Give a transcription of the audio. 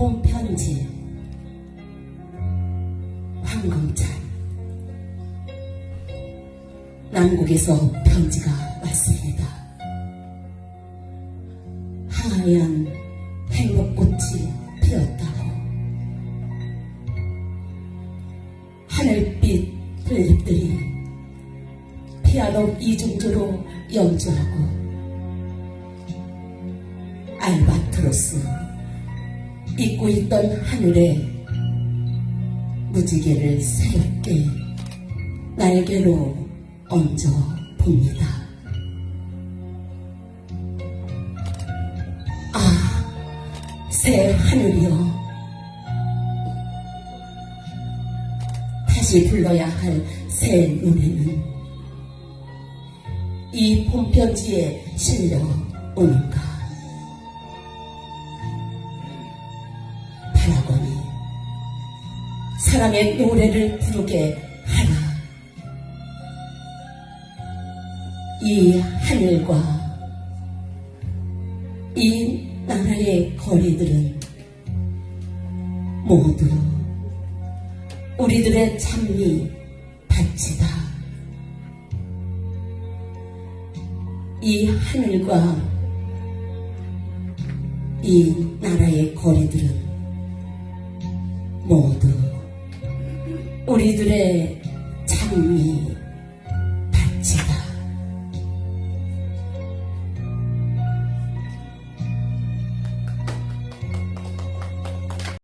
편지. 황금찬 남국에서 편지가 왔습니다. 하얀 행복꽃이 피었다고. 하늘빛 들립들이 피아노 이중조로 연주하고 알바트로스 잊고 있던 하늘에 무지개를 새롭게 날개로 얹어 봅니다. 아, 새 하늘이여. 다시 불러야 할 새 노래는 이 봄편지에 실려 오는가. 사랑의 노래를 부르게 하라. 이 하늘과 이 나라의 거리들은 모두 우리들의 찬미 밭이다. 이 하늘과 이 나라의 거리들은 모두 우리들의 찬미